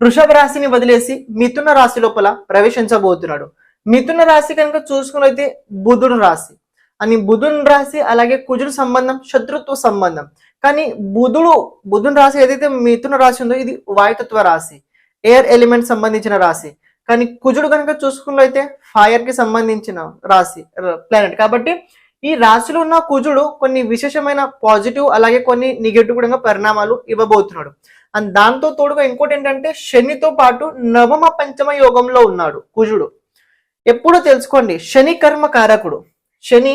వృషభ రాశిని వదిలేసి మిథున రాశి లోపల ప్రవేశించబోతున్నాడు. మిథున రాశి కనుక చూసుకున్నైతే బుధుడు రాశి. అని బుధుని రాశి అలాగే కుజుడు సంబంధం శత్రుత్వ సంబంధం. కానీ బుధుడు బుధుని రాశి ఏదైతే మిథున రాశి ఉందో ఇది వాయుతత్వ రాశి ఎయిర్ ఎలిమెంట్ సంబంధించిన రాశి. కానీ కుజుడు కనుక చూసుకున్నట్లయితే ఫైర్కి సంబంధించిన రాశి ప్లానెట్ కాబట్టి ఈ రాశిలో ఉన్న కుజుడు కొన్ని విశేషమైన పాజిటివ్ అలాగే కొన్ని నెగిటివ్ కూడా పరిణామాలు ఇవ్వబోతున్నాడు. అండ్ దాంతో తోడుగా ఇంకోటి ఏంటంటే శనితో పాటు నవమ పంచమ యోగంలో ఉన్నాడు కుజుడు. ఎప్పుడూ తెలుసుకోండి శని కర్మ కారకుడు శని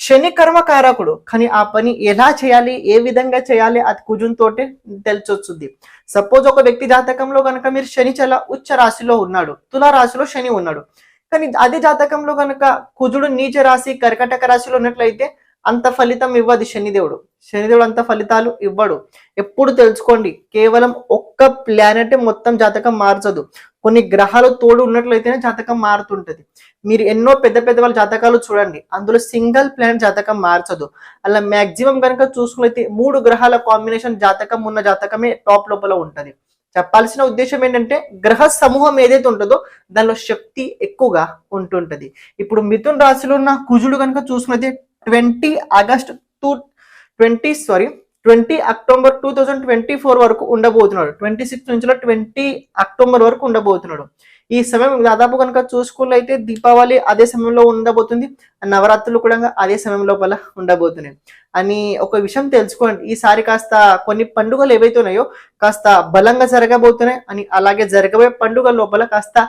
శని కర్మ కారకుడు కానీ ఆ పని ఎలా చేయాలి? ఏ విధంగా చేయాలి? అది కుజునితోటే తెలిసొచ్చుద్ది. సపోజ్ ఒక వ్యక్తి జాతకంలో కనుక మీరు శని చాలా ఉచ్చ రాశిలో ఉన్నాడు. తుల రాశిలో శని ఉన్నాడు. కానీ అదే జాతకంలో కనుక కుజుడు నీచ రాశి కర్కటక రాశిలో ఉన్నట్లయితే అంత ఫలితం ఇవ్వదు శనిదేవుడు. శనిదేవుడు అంత ఫలితాలు ఇవ్వడు. ఎప్పుడు తెలుసుకోండి కేవలం ఒక్క ప్లానెట్ మొత్తం జాతకం మార్చదు. కొన్ని గ్రహాలు తోడు ఉన్నట్లయితేనే జాతకం మారుతుంటది. మీరు ఎన్నో పెద్ద పెద్ద వాళ్ళ జాతకాలు చూడండి అందులో సింగిల్ ప్లానెట్ జాతకం మార్చదు. అలా మ్యాక్సిమం కనుక చూసుకున్నైతే మూడు గ్రహాల కాంబినేషన్ జాతకం ఉన్న జాతకమే టాప్ లోపల ఉంటది. చెప్పాల్సిన ఉద్దేశం ఏంటంటే గ్రహ సమూహం ఏదైతే ఉంటుందో దానిలో శక్తి ఎక్కువగా ఉంటుంటది. ఇప్పుడు మిథున్ రాశిలో ఉన్న కుజుడు కనుక చూసుకున్నైతే twenty August two twenty sorry twenty October two thousand twenty four వరకు ఉండబోతున్నాడు. ట్వంటీ సిక్స్ నుంచి ట్వంటీ అక్టోబర్ వరకు ఉండబోతున్నాడు. ఈ సమయం దాదాపు కనుక చూసుకున్నట్లయితే దీపావళి అదే సమయంలో ఉండబోతుంది. నవరాత్రులు కూడా అదే సమయం లోపల ఉండబోతున్నాయి. అని ఒక విషయం తెలుసుకోండి. ఈసారి కాస్త కొన్ని పండుగలు ఏవైతే ఉన్నాయో కాస్త బలంగా జరగబోతున్నాయి. అని అలాగే జరగబోయే పండుగ లోపల కాస్త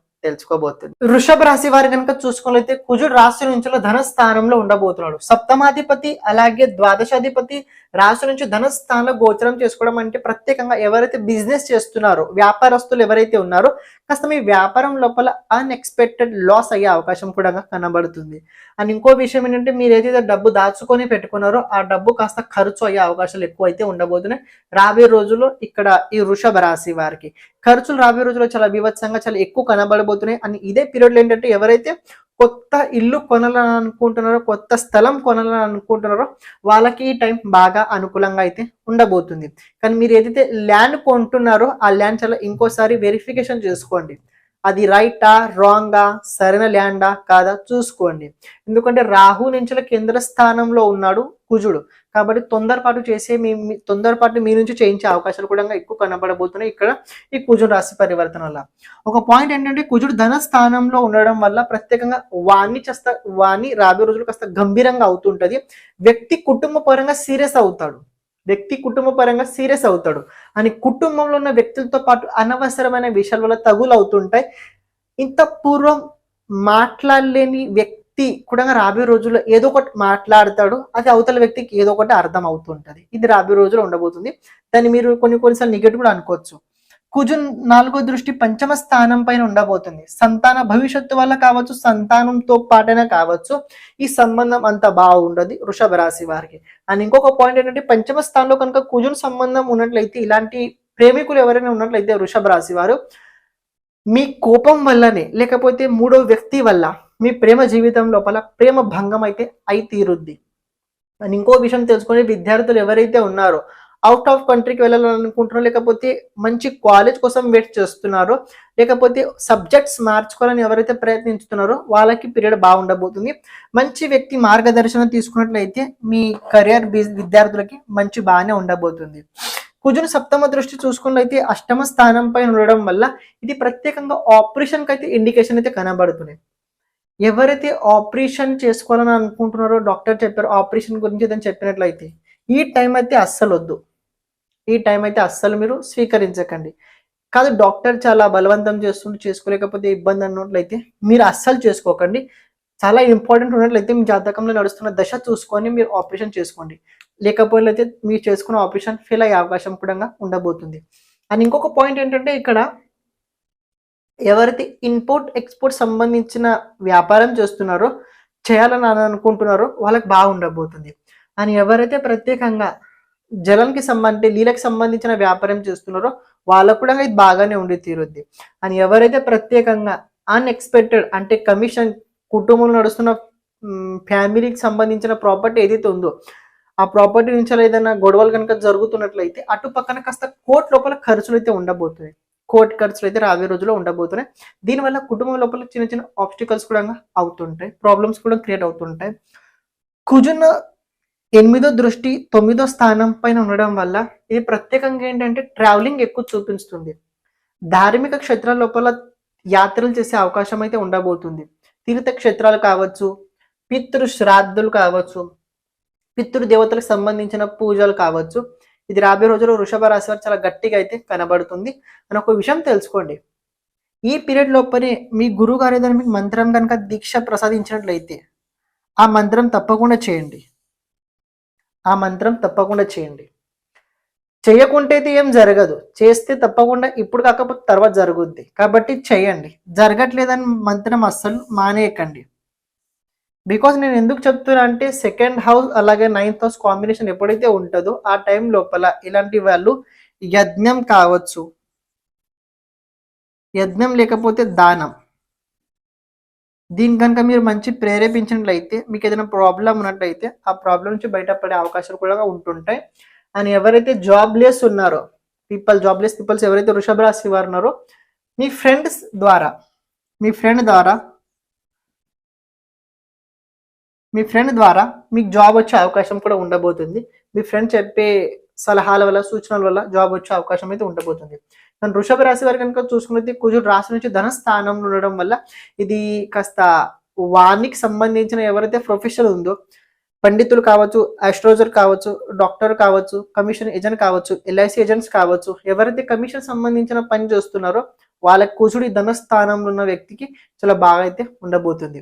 తెలుసుకోబోతుంది. వృషభ రాశి వారి కనుక చూసుకున్నట్లయితే కుజుడు రాశి నుంచి ధన స్థానంలో ఉండబోతున్నాడు. సప్తమాధిపతి అలాగే ద్వాదశాధిపతి రాశి నుంచి ధన స్థానంలో గోచరం చేసుకోవడం అంటే ప్రత్యేకంగా ఎవరైతే బిజినెస్ చేస్తున్నారో వ్యాపారస్తులు ఎవరైతే ఉన్నారో కాస్త మీ వ్యాపారం లోపల అన్ఎక్స్పెక్టెడ్ లాస్ అయ్యే అవకాశం కూడా కనబడుతుంది. అండ్ ఇంకో విషయం ఏంటంటే మీరు ఏదైతే డబ్బు దాచుకొని పెట్టుకున్నారో ఆ డబ్బు కాస్త ఖర్చు అయ్యే అవకాశాలు ఎక్కువ అయితే ఉండబోతున్నాయి. రాబోయే రోజుల్లో ఇక్కడ ఈ వృషభ రాశి వారికి. ఖర్చులు రాబోయే రోజుల్లో చాలా బీభత్సంగా చాలా ఎక్కువ కనబడబోతున్నాయి. అని ఇదే పీరియడ్లో ఏంటంటే ఎవరైతే కొత్త ఇల్లు కొనాలని అనుకుంటున్నారో కొత్త స్థలం కొనాలని అనుకుంటున్నారో వాళ్ళకి ఈ టైం బాగా అనుకూలంగా అయితే ఉండబోతుంది. కానీ మీరు ఏదైతే ల్యాండ్ కొంటున్నారో ఆ ల్యాండ్ చాలా ఇంకోసారి వెరిఫికేషన్ చేసుకోండి. అది రైటా రాంగా సరైన ల్యాండా కాదా చూసుకోండి. ఎందుకంటే రాహు నుంచి కేంద్ర స్థానంలో ఉన్నాడు కుజుడు. కాబట్టి తొందరపాటు చేసే మీ తొందరపాటు మీ నుంచి చేయించే అవకాశాలు కూడా ఎక్కువ కనబడబోతున్నాయి ఇక్కడ ఈ కుజుడు రాశి పరివర్తన వల్ల ఒక పాయింట్ ఏంటంటే కుజుడు ధన స్థానంలో ఉండడం వల్ల ప్రత్యేకంగా వాణి చేస్త వాణి రాబోయే రోజులు కాస్త గంభీరంగా అవుతుంటది. వ్యక్తి కుటుంబ పరంగా సీరియస్ అవుతాడు. వ్యక్తి కుటుంబ పరంగా సీరియస్ అవుతాడు. అని కుటుంబంలో ఉన్న వ్యక్తులతో పాటు అనవసరమైన విషయాల వల్ల తగులు అవుతుంటాయి ఇంత పూర్వం మాట్లాడలేని వ్యక్తి కూడా రాబోయే రోజుల్లో ఏదో ఒకటి మాట్లాడతాడు. అది అవతల వ్యక్తికి ఏదో ఒకటి అర్థం అవుతుంటది ఇది రాబోయే రోజుల్లో ఉండబోతుంది. దాన్ని మీరు కొన్ని కొన్నిసార్లు నెగటివ్ కూడా అనుకోవచ్చు. కుజున్ నాలుగో దృష్టి పంచమ స్థానం పైన ఉండబోతుంది. సంతాన భవిష్యత్తు వల్ల కావచ్చు సంతానంతో పాటైనా కావచ్చు ఈ సంబంధం అంత బాగుండదు వృషభ రాశి వారికి. అండ్ ఇంకొక పాయింట్ ఏంటంటే పంచమ స్థానంలో కనుక కుజున్ సంబంధం ఉన్నట్లయితే ఇలాంటి ప్రేమికులు ఎవరైనా ఉన్నట్లయితే వృషభ రాశి వారు మీ కోపం వల్లనే లేకపోతే మూడో వ్యక్తి వల్ల మీ ప్రేమ జీవితం లోపల ప్రేమ భంగం అయితే అయి తీరుద్ది. అండ్ ఇంకో విషయం తెలుసుకునే విద్యార్థులు ఎవరైతే ఉన్నారో అవుట్ ఆఫ్ కంట్రీకి వెళ్ళాలనుకుంటున్నారో లేకపోతే మంచి కాలేజ్ కోసం వెయిట్ చేస్తున్నారో లేకపోతే సబ్జెక్ట్స్ మార్చుకోవాలని ఎవరైతే ప్రయత్నిస్తున్నారో వాళ్ళకి పీరియడ్ బాగుండబోతుంది. మంచి వ్యక్తి మార్గదర్శనం తీసుకున్నట్లయితే మీ కెరియర్ విద్యార్థులకి మంచి బాగానే ఉండబోతుంది. కుజుని సప్తమ దృష్టి చూసుకున్నట్లయితే అష్టమ స్థానం పైన ఉండడం వల్ల ఇది ప్రత్యేకంగా ఆపరేషన్కి అయితే ఇండికేషన్ అయితే కనబడుతుంది. ఎవరైతే ఆపరేషన్ చేసుకోవాలని అనుకుంటున్నారో డాక్టర్ చెప్పారు ఆపరేషన్ గురించి ఏదైనా చెప్పినట్లయితే ఈ టైం అయితే అస్సలు వద్దు ఈ టైం అయితే అస్సలు మీరు స్వీకరించకండి. కాదు డాక్టర్ చాలా బలవంతం చేస్తుంటే చేసుకోలేకపోతే ఇబ్బంది అన్నట్లయితే మీరు అస్సలు చేసుకోకండి. చాలా ఇంపార్టెంట్ ఉన్నట్లయితే మీ జాతకంలో నడుస్తున్న దశ చూసుకొని మీరు ఆపరేషన్ చేసుకోండి. లేకపోతే మీరు చేసుకున్న ఆపరేషన్ ఫెయిల్ అయ్యే అవకాశం కూడా ఉండబోతుంది. అండ్ ఇంకొక పాయింట్ ఏంటంటే ఇక్కడ ఎవరైతే ఇంపోర్ట్ ఎక్స్పోర్ట్ సంబంధించిన వ్యాపారం చేస్తున్నారో చేయాలని అనుకుంటున్నారో వాళ్ళకి బాగుండబోతుంది. అని ఎవరైతే ప్రత్యేకంగా జలంకి సంబంధించి నీళ్ళకి సంబంధించిన వ్యాపారం చేస్తున్నారో వాళ్ళకు కూడా ఇది బాగానే ఉండి తీరుద్ది. అని ఎవరైతే ప్రత్యేకంగా అన్ఎక్స్పెక్టెడ్ అంటే కమిషన్ కుటుంబంలో నడుస్తున్న ఫ్యామిలీకి సంబంధించిన ప్రాపర్టీ ఏదైతే ఉందో ఆ ప్రాపర్టీ నుంచి అలా ఏదైనా గొడవలు కనుక జరుగుతున్నట్లయితే అటు పక్కన కాస్త కోర్టు లోపల ఖర్చులు అయితే ఉండబోతున్నాయి. కోర్టు ఖర్చులు అయితే రాబోయే రోజుల్లో ఉండబోతున్నాయి. దీనివల్ల కుటుంబం లోపల చిన్న చిన్న ఆబ్స్టికల్స్ కూడా అవుతుంటాయి. ప్రాబ్లమ్స్ కూడా క్రియేట్ అవుతుంటాయి. కుజున్న ఎనిమిదో దృష్టి తొమ్మిదో స్థానం పైన ఉండడం వల్ల ఇది ప్రత్యేకంగా ఏంటంటే ట్రావెలింగ్ ఎక్కువ చూపిస్తుంది. ధార్మిక క్షేత్రాల లోపల యాత్రలు చేసే అవకాశం అయితే ఉండబోతుంది. తీర్థ క్షేత్రాలు కావచ్చు పితృ శ్రాద్ధులు కావచ్చు పితృదేవతలకు సంబంధించిన పూజలు కావచ్చు. ఇది రాబోయే రోజుల్లో వృషభ రాశి వారు చాలా గట్టిగా అయితే కనబడుతుంది. అని ఒక విషయం తెలుసుకోండి. ఈ పీరియడ్ లోపలే మీ గురువు గారు ఏదైనా మీకు మంత్రం కనుక దీక్ష ప్రసాదించినట్లయితే ఆ మంత్రం తప్పకుండా చేయండి. ఆ మంత్రం తప్పకుండా చేయండి. చేయకుంటే అయితే ఏం జరగదు. చేస్తే తప్పకుండా ఇప్పుడు కాకపోతే తర్వాత జరుగుద్ది. కాబట్టి చేయండి. జరగట్లేదని మంత్రం అస్సలు మానేయకండి. బికాస్ నేను ఎందుకు చెప్తున్నా అంటే సెకండ్ హౌస్ అలాగే నైన్త్ హౌస్ కాంబినేషన్ ఎప్పుడైతే ఉంటుందో ఆ టైం లోపల ఇలాంటి వాళ్ళు యజ్ఞం కావచ్చు. యజ్ఞం లేకపోతే దానం. దీని కనుక మీరు మంచి ప్రేరేపించినట్లయితే మీకు ఏదైనా ప్రాబ్లం ఉన్నట్లయితే ఆ ప్రాబ్లం నుంచి బయటపడే అవకాశాలు కూడా ఉంటుంటాయి. అండ్ ఎవరైతే జాబ్లెస్ ఉన్నారో పీపుల్ జాబ్లెస్ పీపుల్స్ ఎవరైతే వృషభ రాశి వారు ఉన్నారో మీ ఫ్రెండ్స్ ద్వారా మీ ఫ్రెండ్ ద్వారా మీ ఫ్రెండ్ ద్వారా మీకు జాబ్ వచ్చే అవకాశం కూడా ఉండబోతుంది. మీ ఫ్రెండ్ చెప్పే సలహాల వల్ల సూచనల వల్ల జాబ్ వచ్చే అవకాశం అయితే ఉండబోతుంది. కానీ వృషభ రాశి వారు కనుక చూసుకున్నది కుజుడు రాశి నుంచి ధన స్థానంలో ఉండడం వల్ల ఇది కాస్త వానికి సంబంధించిన ఎవరైతే ప్రొఫెషన్ ఉందో పండితులు కావచ్చు ఆస్ట్రోజర్ కావచ్చు డాక్టర్ కావచ్చు కమిషన్ ఏజెంట్ కావచ్చు ఎల్ఐసి ఏజెంట్స్ కావచ్చు ఎవరైతే కమిషన్ సంబంధించిన పని చేస్తున్నారో వాళ్ళ కుజుడి ధనస్థానంలో ఉన్న వ్యక్తికి చాలా బాగా అయితే ఉండబోతుంది.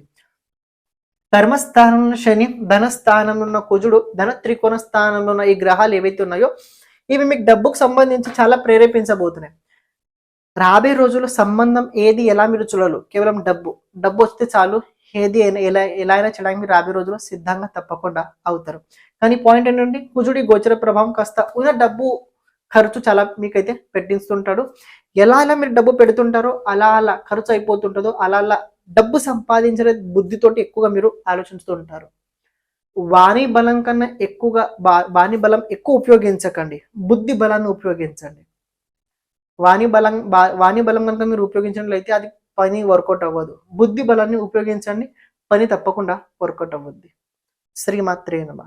కర్మస్థానంలో ఉన్న శని ధనస్థానంలో ఉన్న కుజుడు ధన త్రికోణ స్థానంలో ఉన్న ఈ గ్రహాలు ఏవైతే ఉన్నాయో ఇవి మీకు డబ్బుకు సంబంధించి చాలా ప్రేరేపించబోతున్నాయి. రాబోయే రోజుల్లో సంబంధం ఏది ఎలా మీరు చూడరు? కేవలం డబ్బు. డబ్బు వస్తే చాలు. ఏది అయినా- ఎలా ఎలా అయినా చేయడానికి మీరు రాబోయే రోజుల్లో సిద్ధంగా తప్పకుండా అవుతారు. కానీ పాయింట్ ఏంటంటే కుజుడి గోచర ప్రభావం కాస్త ఉన్న డబ్బు ఖర్చు చాలా మీకైతే పెట్టిస్తుంటాడు. ఎలా ఎలా మీరు డబ్బు పెడుతుంటారో అలా అలా ఖర్చు అయిపోతుంటుందో అలా అలా డబ్బు సంపాదించే బుద్ధితోటి ఎక్కువగా మీరు ఆలోచిస్తూ ఉంటారు వాణి బలం కన్నా ఎక్కువగా బా- వాణి బలం ఎక్కువ ఉపయోగించకండి. బుద్ధి బలాన్ని ఉపయోగించండి. వాణి బలం బా- వాణి బలం కనుక మీరు ఉపయోగించినట్లయితే అది పని వర్కౌట్ అవ్వదు. బుద్ధి బలాన్ని ఉపయోగించండి పని తప్పకుండా వర్కౌట్ అవ్వద్ది. శ్రీమాత్రే నమ.